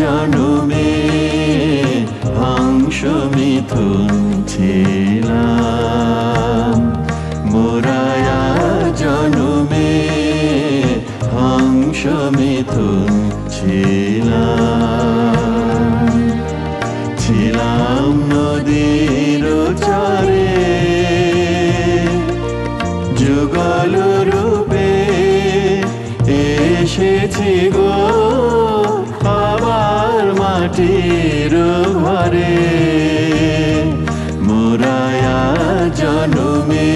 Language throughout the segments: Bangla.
জনমে অংশ মিথুন ছিল মোরায়া জনমে অংশ মিথুন ছিলাম। ছিলাম নদীর চারে মাটির ঘরে মোরায়া জনমে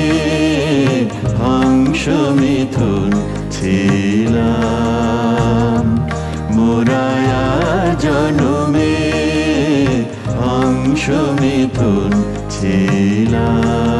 হংস মিথুন ছিলাম। মোরায়া জনমে হংস মিথুন ছিলাম।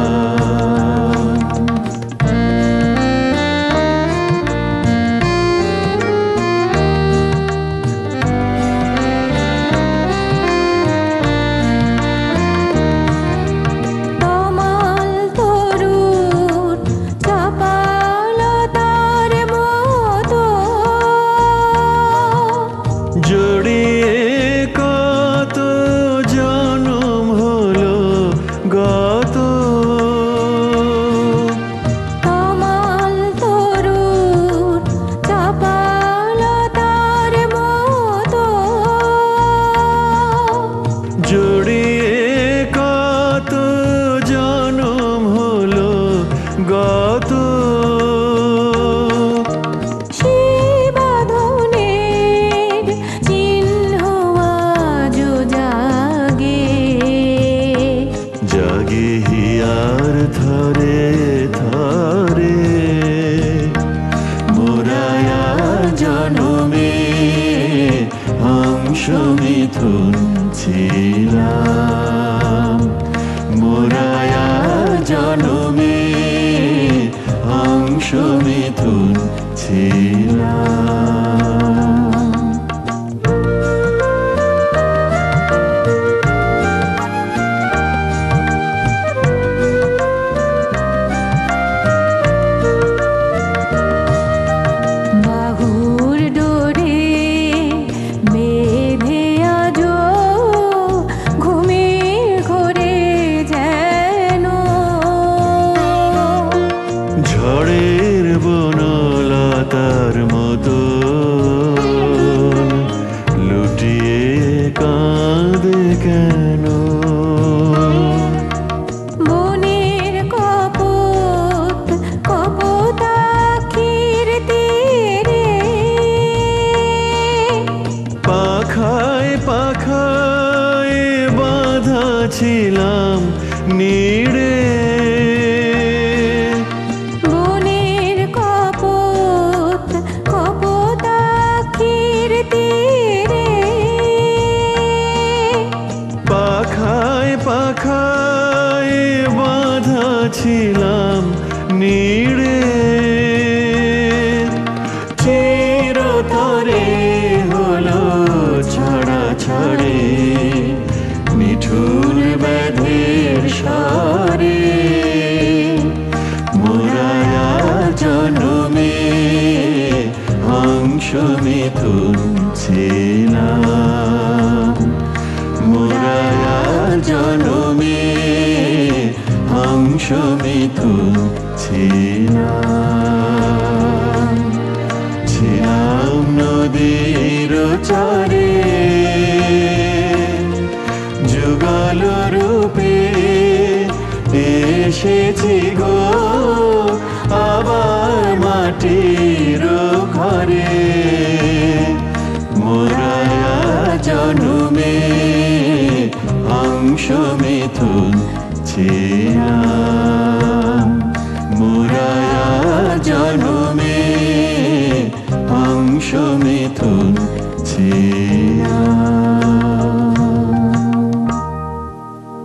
মিথুন ছিলাম। মোরায়া জনমে অংশ মিথুন ছিলাম। ছিলাম নিড়ে। বনের কপত কপতাখির তীরে। পাখায় পাখায় বাঁধা ছিলাম নিড়ে জনমে হংস মিথুন ছিলাম ছিলাম নদীর চারে যুগল রূপে এসেছি গো। জনমে অংশ মিথুন ছিলাম